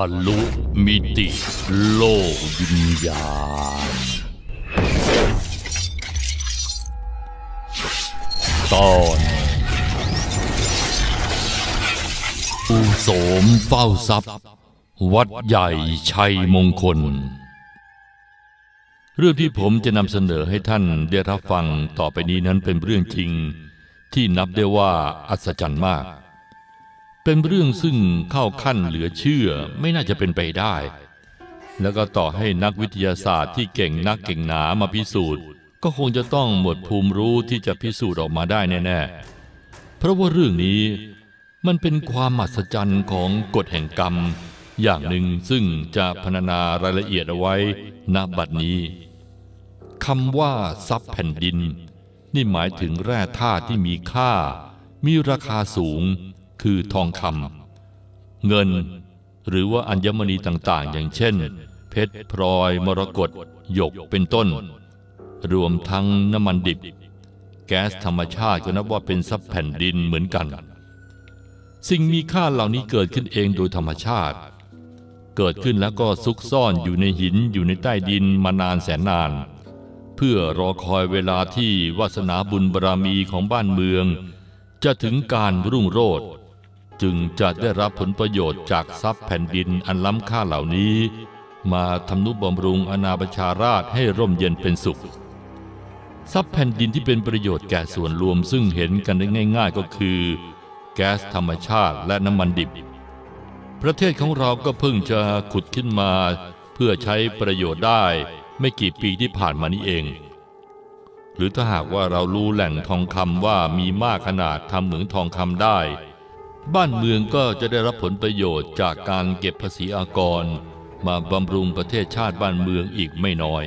ะลุมิติโลกวิญญาณ ตอนผู้โสมเฝ้าทรัพย์ วัดใหญ่ชัยมงคล เรื่องที่ผมจะนำเสนอให้ท่านได้รับฟังต่อไปนี้นั้นเป็นเรื่องจริง ที่นับได้ว่าอัศจรรย์มาก เป็นเรื่องซึ่งเข้าขั้นเหลือเชื่อไม่น่าจะเป็นไปได้ แล้วก็ต่อให้นักวิทยาศาสตร์ที่เก่งนักเก่งหนามาพิสูจน์ ก็คงจะต้องหมดภูมิรู้ที่จะพิสูจน์ออกมาได้แน่ๆ เพราะว่าเรื่องนี้มันเป็นความมหัศจรรย์ของกฎแห่งกรรม อย่างหนึ่งซึ่งจะพรรณนารายละเอียดเอาไว้ณบัดนี้คำว่าทรัพย์แผ่นดิน นี่หมายถึงแร่ธาตุที่มีค่า มีราคาสูง คือทองคำเงิน หรือว่าอัญมณีต่างๆ อย่างเช่น เพชรพลอย มรกตหยกเป็นต้น รวมทั้งน้ำมันดิบ แก๊สธรรมชาติก็นับว่าเป็นทรัพย์แผ่นดินเหมือนกัน สิ่งมีค่าเหล่านี้เกิดขึ้นเองโดยธรรมชาติ เกิดขึ้นแล้วก็ซุกซ่อนอยู่ในหินอยู่ในใต้ดินมานานแสนนาน เพื่อรอคอยเวลาที่วาสนาบุญบารมีของบ้านเมืองจะถึงการรุ่งโรจน์ จึงจะได้รับผลประโยชน์จากทรัพย์แผ่นดินอันล้ำค่าเหล่านี้ มาทำนุบำรุงอนาประชาราชให้ร่มเย็นเป็นสุข ทรัพย์แผ่นดินที่เป็นประโยชน์แก่ส่วนรวมซึ่งเห็นกันได้ง่าย ๆ ก็คือ แก๊สธรรมชาติและน้ำมันดิบ ประเทศของเราก็เพิ่งจะขุดขึ้นมา เพื่อใช้ประโยชน์ได้ไม่กี่ปีที่ผ่านมานี้เองหรือถ้าหากว่าเรารู้แหล่งทองคำว่ามีมากขนาดทำเหมืองทองคำได้ บ้านเมืองก็จะได้รับผลประโยชน์จากการเก็บภาษีอากร มาบำรุงประเทศชาติบ้านเมืองอีกไม่น้อย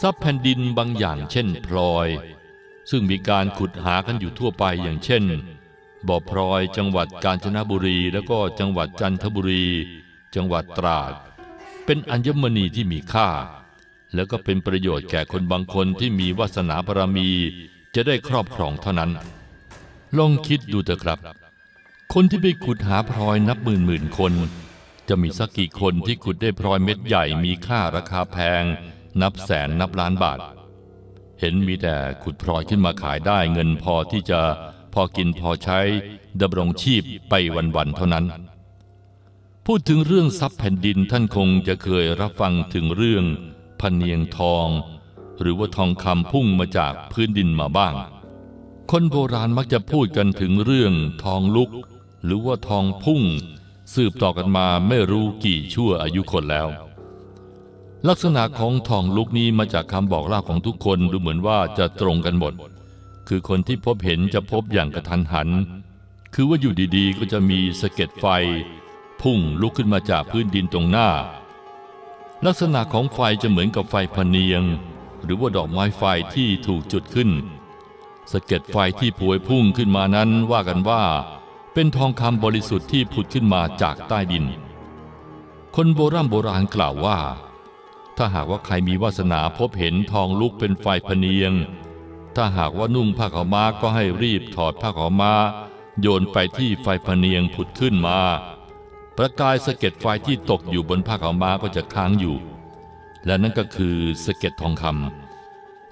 ทรัพย์แผ่นดินบางอย่างเช่นพลอย ซึ่งมีการขุดหากันอยู่ทั่วไปอย่างเช่น บ่อพลอยจังหวัดกาญจนบุรี แล้วก็จังหวัดจันทบุรี จังหวัดตราด เป็นอัญมณีที่มีค่า แล้วก็เป็นประโยชน์แก่คนบางคนที่มีวาสนาบารมีจะได้ครอบครองเท่านั้น ลองคิดดูเถอะครับ คนที่ไปขุดหาพลอยนับหมื่นหมื่นคน จะมีสักกี่คนที่ขุดได้พลอยเม็ดใหญ่มีค่าราคาแพง นับแสนนับล้านบาท เห็นมีแต่ขุดพลอยขึ้นมาขายได้เงินพอที่จะพอกินพอใช้ดำรงชีพไปวันๆเท่านั้น พูดถึงเรื่องทรัพย์แผ่นดินท่านคงจะเคยรับฟังถึงเรื่องพเนียงทอง หรือว่าทองคำพุ่งมาจากพื้นดินมาบ้าง คนโบราณมักจะพูดกันถึงเรื่องทองลุก หรือว่าทองพุ่ง สืบต่อกันมาไม่รู้กี่ชั่วอายุคนแล้ว ลักษณะของทองลุกนี้มาจากคำบอกเล่าของทุกคนดูเหมือนว่าจะตรงกันหมด คือคนที่พบเห็นจะพบอย่างกระทันหัน คือว่าอยู่ดีๆ ก็จะมีสะเก็ดไฟ พุ่งลุกขึ้นมาจากพื้นดินตรงหน้า ลักษณะของไฟจะเหมือนกับไฟพเนียง หรือว่าดอกไม้ไฟที่ถูกจุดขึ้น สะเก็ดไฟที่พวยพุ่งขึ้นมานั้นว่ากันว่า เป็นทองคำบริสุทธิ์ที่ผุดขึ้นมาจากใต้ดิน คนโบราณโบราณกล่าวว่า ถ้าหากว่าใครมีวาสนาพบเห็นทองลุกเป็นไฟพเนียง ถ้าหากว่านุ่งผ้าขาวม้าก็ให้รีบถอดผ้าขาวม้า โยนไปที่ไฟพเนียงผุดขึ้นมา ประกายสะเก็ดไฟที่ตกอยู่บนผ้าขาวม้าก็จะค้างอยู่ และนั่นก็คือสะเก็ดทองคำ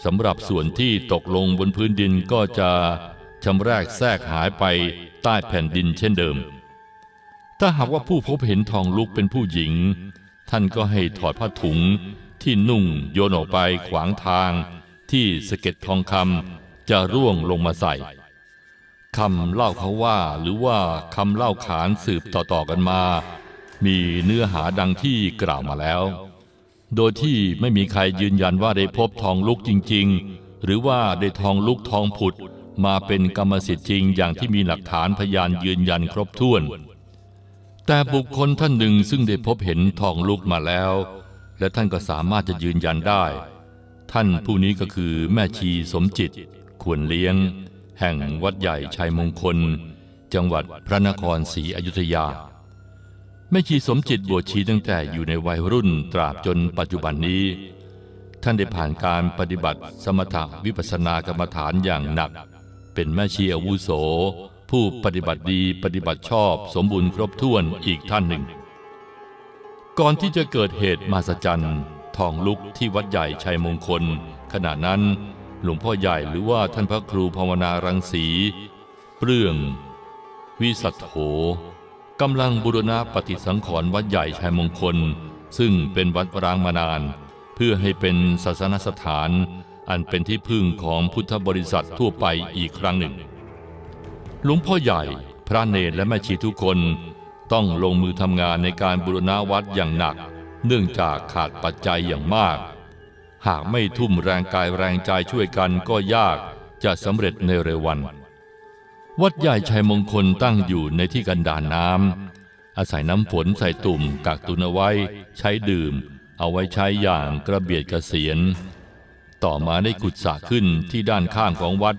สำหรับส่วนที่ตกลงบนพื้นดินก็จะชำแรกแทรกหายไปใต้แผ่นดินเช่นเดิม ถ้าหากว่าผู้พบเห็นทองลุกเป็นผู้หญิง ท่านก็ให้ถอดผ้าถุงที่นุ่งโยนออกไปขวางทาง ที่สะเก็ดทองคำจะร่วงลงมาใส่คำเล่าเขาว่าหรือว่าคำเล่าขานสืบต่อๆกันมา มีเนื้อหาดังที่กล่าวมาแล้ว โดยที่ไม่มีใครยืนยันว่าได้พบทองลุกจริง ๆ หรือว่าได้ทองลุกทองผุดมาเป็นกรรมสิทธิ์จริงอย่างที่มีหลักฐานพยานยืนยันครบถ้วน แต่บุคคลท่านหนึ่งซึ่งได้พบเห็นทองลุกมาแล้ว และท่านก็สามารถจะยืนยันได้ ท่านผู้นี้ก็คือแม่ชีสมจิต ควรเลี้ยง แห่งวัดใหญ่ชัยมงคล จังหวัดพระนครศรีอยุธยา แม่ชีสมจิตบวชชีตั้งแต่อยู่ในวัยรุ่นตราบจนปัจจุบันนี้ ท่านได้ผ่านการปฏิบัติสมถะวิปัสสนากรรมฐานอย่างหนัก เป็นแม่ชีอาวุโส ผู้ปฏิบัติดีปฏิบัติชอบสมบูรณ์ครบถ้วนอีกท่านหนึ่ง ก่อนที่จะเกิดเหตุมหัศจรรย์ทองลุกที่วัดใหญ่ชัยมงคล ขณะนั้นหลวงพ่อใหญ่หรือว่าท่านพระครูภาวนารังสีเปรื่อง วิสัทโธ กำลังบูรณะปฏิสังขรณ์วัดใหญ่ชัยมงคล ซึ่งเป็นวัดร้างมานาน เพื่อให้เป็นศาสนสถาน อันเป็นที่พึ่งของพุทธบริษัททั่วไปอีกครั้งหนึ่ง หลวงพ่อใหญ่ พระเนรและแม่ชีทุกคนต้องลงมือทำงานในการบูรณะวัดอย่างหนัก เนื่องจากขาดปัจจัยอย่างมาก หากไม่ทุ่มแรงกายแรงใจช่วยกันก็ยากจะสำเร็จในเร็ววัน วัดใหญ่ชัยมงคลตั้งอยู่ในที่กันดารน้ำอาศัยน้ำฝนใส่ตุ่มกักตุนเอาไว้ใช้ดื่ม เอาไว้ใช้อย่างกระเบียดกระเสียน ต่อมาได้ขุดสระขึ้นที่ด้านข้างของวัด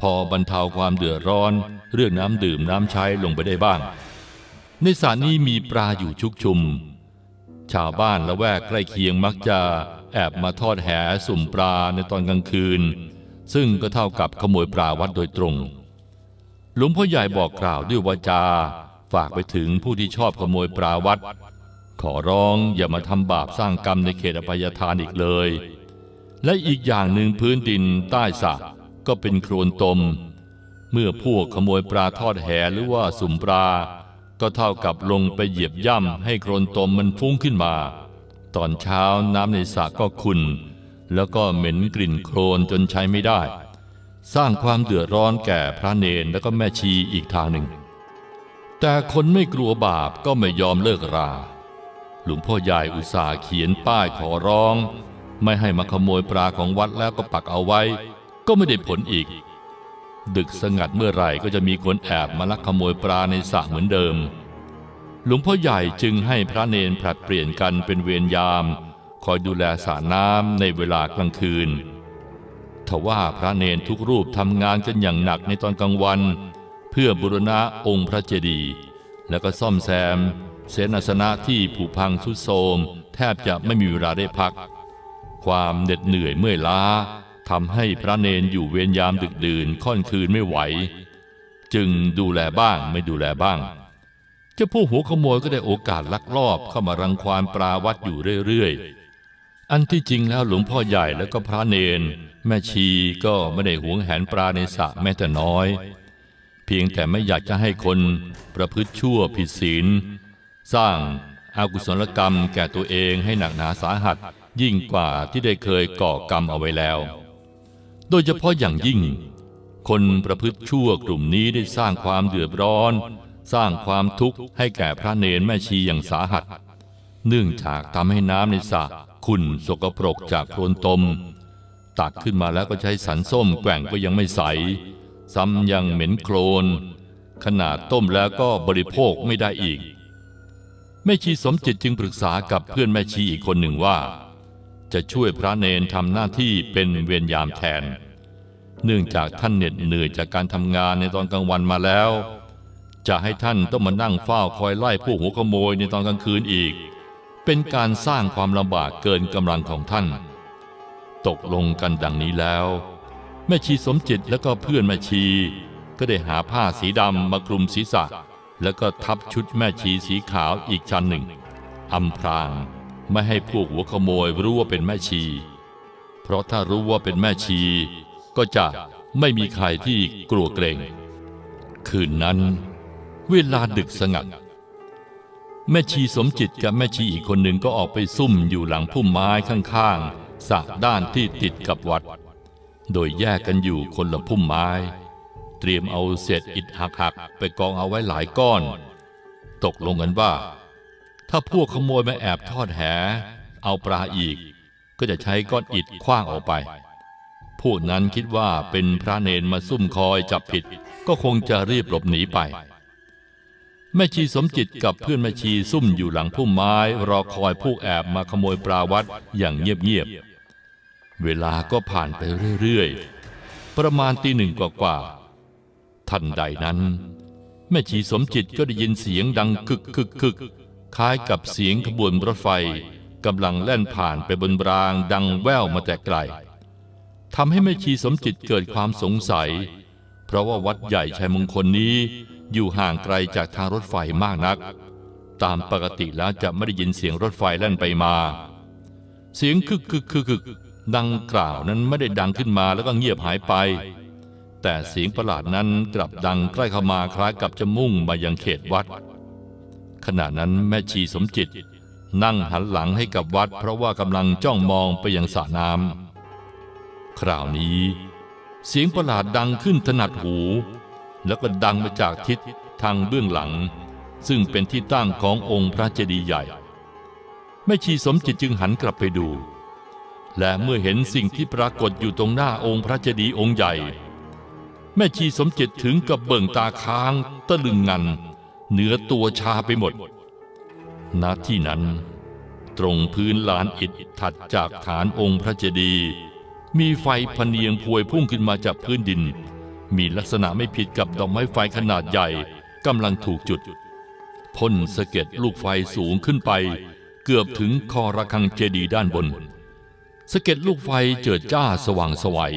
พอบรรเทาความเดือดร้อน เรื่องน้ำดื่มน้ำใช้ลงไปได้บ้าง ในสระนี้มีปลาอยู่ชุกชุม ชาวบ้านละแวกใกล้เคียงมักจะแอบมาทอดแหสุ่มปลาในตอนกลางคืน ซึ่งก็เท่ากับขโมยปลาวัดโดยตรง หลวงพ่อใหญ่บอกกล่าวด้วยวาจา ฝากไปถึงผู้ที่ชอบขโมยปลาวัดขอร้องอย่ามาทำบาปสร้างกรรมในเขตอภัยทานอีกเลย และอีกอย่างหนึ่งพื้นดินใต้สระก็เป็นโคลนตม เมื่อพวกขโมยปลาทอดแหหรือว่าสุ่มปลา ก็เท่ากับลงไปเหยียบย่ำให้โคลนตมมันฟุ้งขึ้นมา ตอนเช้าน้ำในสระก็ขุ่นแล้วก็เหม็นกลิ่นโคลนจนใช้ไม่ได้ สร้างความเดือดร้อนแก่พระเนนและก็แม่ชีอีกทางหนึ่ง แต่คนไม่กลัวบาปก็ไม่ยอมเลิกรา หลวงพ่อใหญ่อุตส่าห์เขียนป้ายขอร้อง ไม่ให้มาขโมยปลาของวัดแล้วก็ปักเอาไว้ ก็ไม่ได้ผลอีก ดึกสงัดเมื่อไหร่ก็จะมีคนแอบมาลักขโมยปลาในสระเหมือนเดิม หลวงพ่อใหญ่จึงให้พระเนนผลัดเปลี่ยนกันเป็นเวรยาม คอยดูแลสระน้ำในเวลากลางคืน ทว่าพระเนนทุกรูปทำงานกันอย่างหนักในตอนกลางวัน เพื่อบูรณะองค์พระเจดีย์แล้วก็ซ่อมแซม เสนาสนะที่ผุพังทรุดโทรมแทบจะไม่มีเวลาได้พัก ความเหน็ดเหนื่อยเมื่อยล้าทำให้พระเนนอยู่เวรยามดึกดื่นค่อนคืนไม่ไหว จึงดูแลบ้างไม่ดูแลบ้างเจ้าผู้หัวขโมยก็ได้โอกาสลักลอบเข้ามารังควานปลาวัดอยู่เรื่อย อันที่จริงแล้วหลวงพ่อใหญ่แล้วก็พระเนน แม่ชีก็ไม่ได้หวงแหนปลาในสระแม้แต่น้อย เพียงแต่ไม่อยากจะให้คนประพฤติชั่วผิดศีล สร้างอากุศลกรรมแก่ตัวเองให้หนักหนาสาหัสยิ่งกว่าที่ได้เคยก่อกรรมเอาไว้แล้ว โดยเฉพาะอย่างยิ่ง คนประพฤติชั่วกลุ่มนี้ได้สร้างความเดือดร้อน สร้างความทุกข์ให้แก่พระเนรแม่ชีอย่างสาหัส เนื่องจากทำให้น้ำในสระ ขุ่นสกปรกจากโคลนตม ตักขึ้นมาแล้วก็ใช้สันส้มแกว่งก็ยังไม่ใส ซ้ำยังเหม็นโคลน ขนาดต้มแล้วก็บริโภคไม่ได้อีก แม่ชีสมจิตจึงปรึกษากับเพื่อนแม่ชีอีกคนหนึ่งว่า จะช่วยพระเนนทำหน้าที่เป็นเวรยามแทน เนื่องจากท่านเหน็ดเหนื่อยจากการทำงานในตอนกลางวันมาแล้ว จะให้ท่านต้องมานั่งเฝ้าคอยไล่พวกหัวขโมยในตอนกลางคืนอีก เป็นการสร้างความลำบากเกินกำลังของท่าน ตกลงกันดังนี้แล้ว แม่ชีสมจิตและก็เพื่อนแม่ชี ก็ได้หาผ้าสีดำมาคลุมศีรษะ แล้วก็ทับชุดแม่ชีสีขาวอีกชั้นหนึ่งอำพรางไม่ให้พวกหัวขโมยรู้ว่าเป็นแม่ชี เพราะถ้ารู้ว่าเป็นแม่ชี ก็จะไม่มีใครที่กลัวเกรง คืนนั้น เวลาดึกสงัด แม่ชีสมจิตกับแม่ชีอีกคนหนึ่งก็ออกไปซุ่มอยู่หลังพุ่มไม้ข้างๆสระด้านที่ติดกับวัด โดยแยกกันอยู่คนละพุ่มไม้ เตรียมเอาเศษอิฐหักๆไปกองเอาไว้หลายก้อน ตกลงกันว่า ถ้าพวกขโมยมาแอบทอดแห เอาปลาอีก ก็จะใช้ก้อนอิฐคว้างออกไป พวกนั้นคิดว่าเป็นพระเนนมาซุ่มคอยจับผิด ก็คงจะรีบหลบหนีไป แม่ชีสมจิตกับเพื่อนแม่ชีซุ่มอยู่หลังพุ่มไม้ รอคอยพวกแอบมาขโมยปลาวัดอย่างเงียบๆ เวลาก็ผ่านไปเรื่อยๆ ประมาณตีหนึ่งกว่าๆ ทันใดนั้น แม่ชีสมจิตก็ได้ยินเสียงดังคึกคึกคึกคล้ายกับเสียงขบวนรถไฟกำลังแล่นผ่านไปบนรางดังแว่วมาแต่ไกลทำให้แม่ชีสมจิตเกิดความสงสัย เพราะว่าวัดใหญ่ชัยมงคลนี้ อยู่ห่างไกลจากทางรถไฟมากนัก ตามปกติแล้วจะไม่ได้ยินเสียงรถไฟแล่นไปมา เสียงคึกคึกคึกคึกดังกล่าวนั้นไม่ได้ดังขึ้นมาแล้วก็เงียบหายไป แต่เสียงประหลาดนั้นกลับดังใกล้เข้ามาคล้ายกับจะมุ่งมายังเขตวัด ขณะนั้นแม่ชีสมจิต นั่งหันหลังให้กับวัด เพราะว่ากำลังจ้องมองไปยังสระน้ำคราวนี้ เสียงประหลาดดังขึ้นถนัดหู แล้วก็ดังมาจากทิศทางเบื้องหลัง ซึ่งเป็นที่ตั้งขององค์พระเจดีย์ใหญ่แม่ชีสมจิตจึงหันกลับไปดู และเมื่อเห็นสิ่งที่ปรากฏอยู่ตรงหน้าองค์พระเจดีย์องค์ใหญ่ แม่ชีสมจิตถึงกับเบิ่งตาค้างตะลึงงัน เหนือตัวชาไปหมด ณที่นั้นตรงพื้นลานอิฐถัดจากฐานองค์พระเจดีย์มีไฟพเนียงพวยพุ่งขึ้นมาจากพื้นดิน มีลักษณะไม่ผิดกับดอกไม้ไฟขนาดใหญ่กำลังถูกจุดพ่นสะเก็ดลูกไฟสูงขึ้นไป เกือบถึงคอระฆังเจดีย์ด้านบนสะเก็ดลูกไฟเจิดจ้าสว่างไสวัย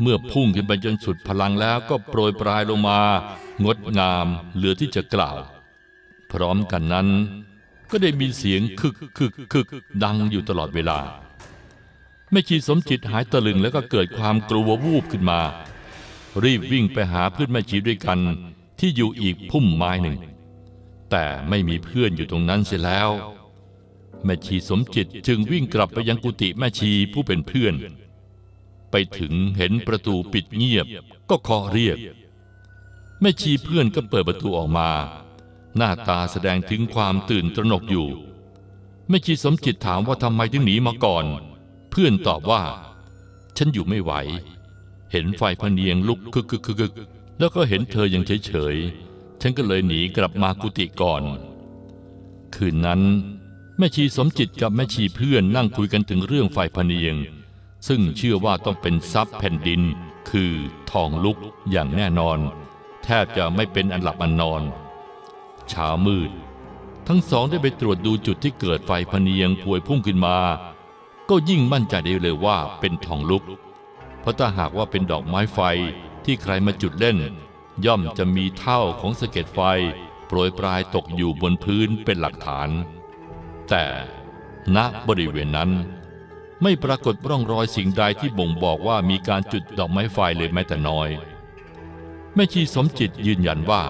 เมื่อพุ่งขึ้นไปจนสุดพลังแล้วก็โปรยปลายลงมา งดงามเหลือที่จะกล่าว พร้อมกันนั้น ก็ได้มีเสียงคึกคึกคึกดังอยู่ตลอดเวลาแม่ชีสมจิตหายตะลึงแล้วก็เกิดความกลัววูบขึ้นมา รีบวิ่งไปหาเพื่อนแม่ชีด้วยกันที่อยู่อีกพุ่มไม้หนึ่ง แต่ไม่มีเพื่อนอยู่ตรงนั้นเสียแล้ว แม่ชีสมจิตจึงวิ่งกลับไปยังกุฏิแม่ชีผู้เป็นเพื่อน ไปถึงเห็นประตูปิดเงียบก็เคาะเรียก แม่ชีเพื่อนก็เปิดประตูออกมา หน้าตาแสดงถึงความตื่นตระหนกอยู่แม่ชีสมจิตถามว่าทำไมถึงหนีมาก่อน เพื่อนตอบว่า ฉันอยู่ไม่ไหว เห็นไฟพเนียงลุกคึกคึกคึกคึกแล้วก็เห็นเธอยังเฉยเฉยๆฉันก็เลยหนีกลับมากุฏิก่อน คืนนั้น แม่ชีสมจิตกับแม่ชีเพื่อนนั่งคุยกันถึงเรื่องไฟพเนียง ซึ่งเชื่อว่าต้องเป็นทรัพย์แผ่นดิน คือทองลุกอย่างแน่นอน แทบจะไม่เป็นอันหลับอันนอนเช้ามืด ทั้งสองได้ไปตรวจดูจุดที่เกิดไฟพเนียงพวยพุ่งขึ้นมา ก็ยิ่งมั่นใจได้เลยว่าเป็นทองลุก เพราะถ้าหากว่าเป็นดอกไม้ไฟที่ใครมาจุดเล่น ย่อมจะมีเท่าของสะเก็ดไฟ โปรยปลายตกอยู่บนพื้นเป็นหลักฐาน แต่ณบริเวณนั้น ไม่ปรากฏร่องรอยสิ่งใดที่บ่งบอกว่ามีการจุดดอกไม้ไฟเลยแม้แต่น้อยแม่ชีสมจิตยืนยันว่า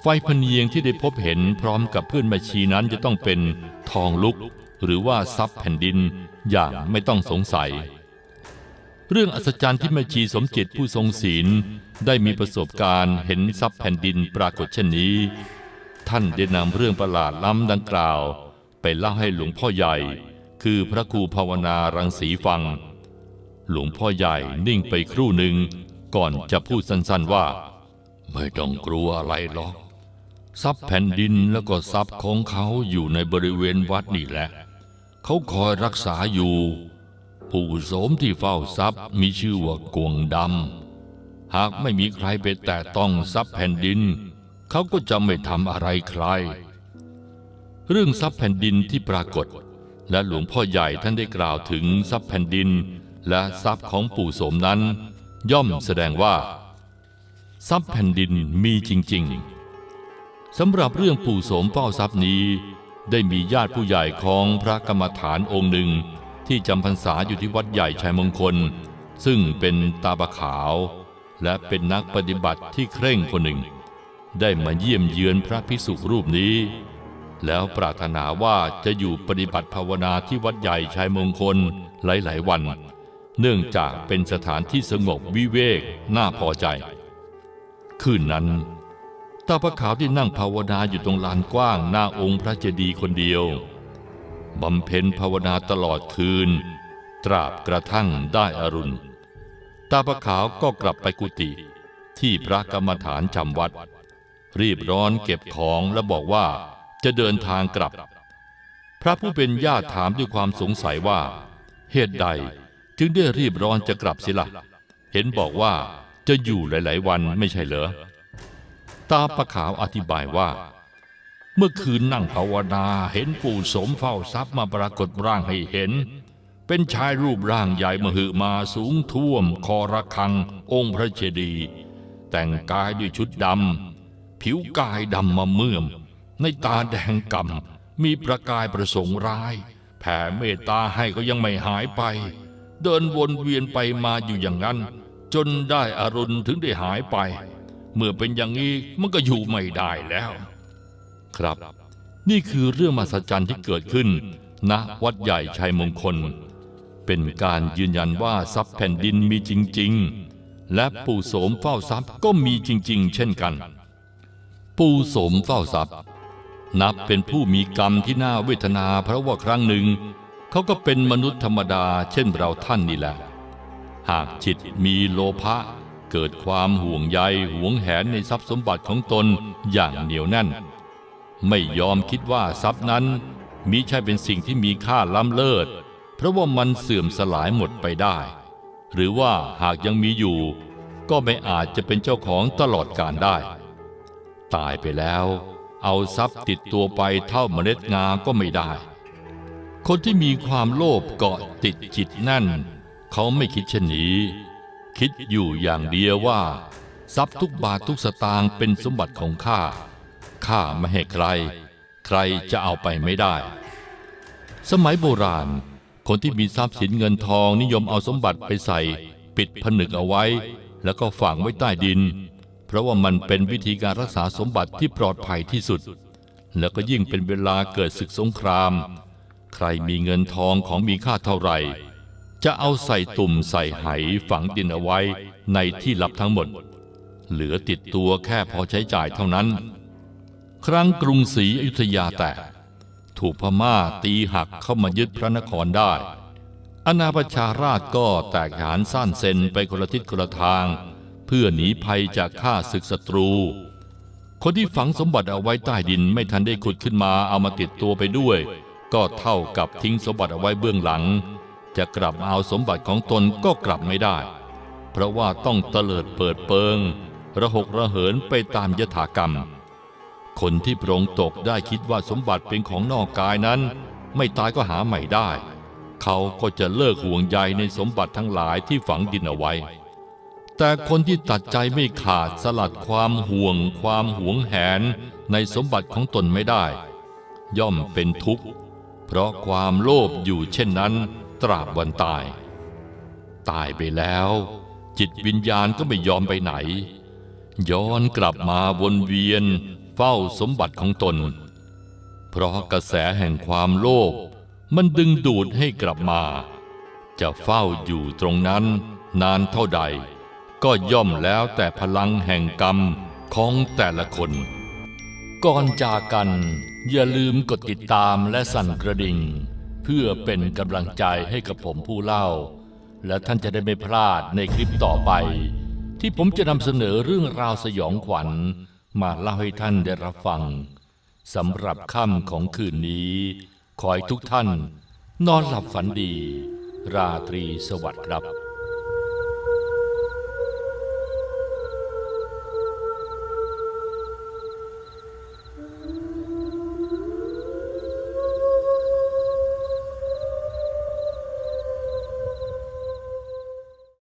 ไฟพเนียงที่ได้พบเห็นพร้อมกับเพื่อนแม่ชีนั้นจะต้องเป็นทองลุก หรือว่าทรัพย์แผ่นดินอย่างไม่ต้องสงสัย เรื่องอัศจรรย์ที่แม่ชีสมจิตผู้ทรงศีล ได้มีประสบการณ์เห็นทรัพย์แผ่นดินปรากฏเช่นนี้ ท่านได้นำเรื่องประหลาดล้ำดังกล่าว ไปเล่าให้หลวงพ่อใหญ่ คือพระครูภาวนารังสีฟัง หลวงพ่อใหญ่นิ่งไปครู่หนึ่ง ก่อนจะพูดสั้นๆว่า ไม่ต้องกลัวอะไรหรอกทรัพย์แผ่นดินแล้วก็ทรัพย์ของเขาอยู่ในบริเวณวัดนี่แหละ เขาคอยรักษาอยู่ ผู้โสมที่เฝ้าทรัพย์มีชื่อว่ากวงดำ หากไม่มีใครไปแตะต้องทรัพย์แผ่นดิน เขาก็จะไม่ทำอะไรใคร เรื่องทรัพย์แผ่นดินที่ปรากฏ และหลวงพ่อใหญ่ท่านได้กล่าวถึงทรัพย์แผ่นดิน และทรัพย์ของปู่โสมนั้น ย่อมแสดงว่า ทรัพย์แผ่นดินมีจริง ๆสำหรับเรื่องปู่โสมเฝ้าทรัพย์นี้ ได้มีญาติผู้ใหญ่ของพระกรรมฐานองค์หนึ่ง ที่จำพรรษาอยู่ที่วัดใหญ่ชัยมงคล ซึ่งเป็นตาบะขาว และเป็นนักปฏิบัติที่เคร่งคนหนึ่ง ได้มาเยี่ยมเยือนพระภิกษุรูปนี้ แล้วปรารถนาว่าจะอยู่ปฏิบัติภาวนาที่วัดใหญ่ชัยมงคลหลายๆวัน เนื่องจากเป็นสถานที่สงบวิเวกน่าพอใจ คืนนั้นตาพระขาวที่นั่งภาวนาอยู่ตรงลานกว้างหน้าองค์พระเจดีย์คนเดียว บำเพ็ญภาวนาตลอดคืน ตราบกระทั่งได้อรุณ ตาพระขาวก็กลับไปกุฏิที่พระกรรมฐานจำวัด รีบร้อนเก็บของและบอกว่าจะเดินทางกลับ พระผู้เป็นญาติถามด้วยความสงสัยว่า เหตุใดจึงได้รีบร้อนจะกลับสิละ่ะ เห็นบอกว่าจะอยู่หลาย ๆ วันไม่ใช่เหรอตาประขาวอธิบายว่า เมื่อคืนนั่งภาวนาเห็นปู่สมเฝ้าทรัพย์มาปรากฏร่างให้เห็น เป็นชายรูปร่างใหญ่มหึมาสูงท่วม คอระคัง องค์พระเจดีย์แต่งกายด้วยชุดดำ ผิวกายดำมาเมื่อม ในตาแดงกำมีประกายประสงค์ร้าย แผ่เมตตาให้ก็ยังไม่หายไป เดินวนเวียนไปมาอยู่อย่างนั้น จนได้อารุณถึงได้หายไป เมื่อเป็นอย่างนี้มันก็อยู่ไม่ได้แล้ว ครับ นี่คือเรื่องมหัศจรรย์ที่เกิดขึ้น ณวัดใหญ่ชัยมงคล เป็นการยืนยันว่าทรัพย์แผ่นดินมีจริง ๆ และปู่โสมเฝ้าทรัพย์ก็มีจริง ๆ เช่นกัน ปู่โสมเฝ้าทรัพย์ นับเป็นผู้มีกรรมที่น่าเวทนาเพราะว่าครั้งหนึ่ง เขาก็เป็นมนุษย์ธรรมดาเช่นเราท่านนี่แหละ หากจิตมีโลภะเกิดความห่วงใยห่วงแหนในทรัพย์สมบัติของตนอย่างเหนียวแน่น ไม่ยอมคิดว่าทรัพย์นั้นมิใช่เป็นสิ่งที่มีค่าล้ำเลิศ เพราะว่ามันเสื่อมสลายหมดไปได้ หรือว่าหากยังมีอยู่ ก็ไม่อาจจะเป็นเจ้าของตลอดกาลได้ ตายไปแล้ว เอาทรัพย์ติดตัวไปเท่าเมล็ดงาก็ไม่ได้ คนที่มีความโลภเกาะติดจิตนั่น เขาไม่คิดเช่นนี้ คิดอยู่อย่างเดียวว่า ทรัพย์ทุกบาททุกสตางค์เป็นสมบัติของข้า ข้าไม่ให้ใคร ใครจะเอาไปไม่ได้ สมัยโบราณ คนที่มีทรัพย์สินเงินทองนิยมเอาสมบัติไปใส่ ปิดผนึกเอาไว้ แล้วก็ฝังไว้ใต้ดิน เพราะว่ามันเป็นวิธีการรักษาสมบัติที่ปลอดภัยที่สุด แล้วก็ยิ่งเป็นเวลาเกิดศึกสงคราม ใครมีเงินทองของมีค่าเท่าไหร่ จะเอาใส่ตุ่มใส่ไหฝังดินเอาไว้ในที่ลับทั้งหมด เหลือติดตัวแค่พอใช้จ่ายเท่านั้น ครั้งกรุงศรีอยุธยาแตก ถูกพม่าตีหักเข้ามายึดพระนครได้อาณาประชาราชก็แตกหานสั้นเซนไปคนละทิศคนละทาง เพื่อหนีภัยจากข้าศึกศัตรู คนที่ฝังสมบัติเอาไว้ใต้ดินไม่ทันได้ขุดขึ้นมาเอามาติดตัวไปด้วย ก็เท่ากับทิ้งสมบัติเอาไว้เบื้องหลัง จะกลับเอาสมบัติของตนก็กลับไม่ได้ เพราะว่าต้องเตลิดเปิดเปิง ระหกระเหินไปตามยถากรรม คนที่ปรงตกได้คิดว่าสมบัติเป็นของนอกกายนั้น ไม่ตายก็หาใหม่ได้ เขาก็จะเลิกห่วงใยในสมบัติทั้งหลายที่ฝังดินเอาไว้ แต่คนที่ตัดใจไม่ขาดสลัดความห่วง ความหวงแหนในสมบัติของตนไม่ได้ ย่อมเป็นทุกข์ เพราะความโลภอยู่เช่นนั้น ตราบวันตาย ตายไปแล้ว จิตวิญญาณก็ไม่ยอมไปไหน ย้อนกลับมาวนเวียน เฝ้าสมบัติของตน เพราะกระแสแห่งความโลภมันดึงดูดให้กลับมา จะเฝ้าอยู่ตรงนั้นนานเท่าใด ก็ย่อมแล้วแต่พลังแห่งกรรมของแต่ละคน ก่อนจากกัน อย่าลืมกดติดตามและสั่นกระดิ่ง เพื่อเป็นกำลังใจให้กับผมผู้เล่า และท่านจะได้ไม่พลาดในคลิปต่อไป ที่ผมจะนำเสนอเรื่องราวสยองขวัญ มาเล่าให้ท่านได้รับฟังสำหรับค่ำของคืนนี้ ขอให้ทุกท่าน นอนหลับฝันดี ราตรีสวัสดิ์ครับ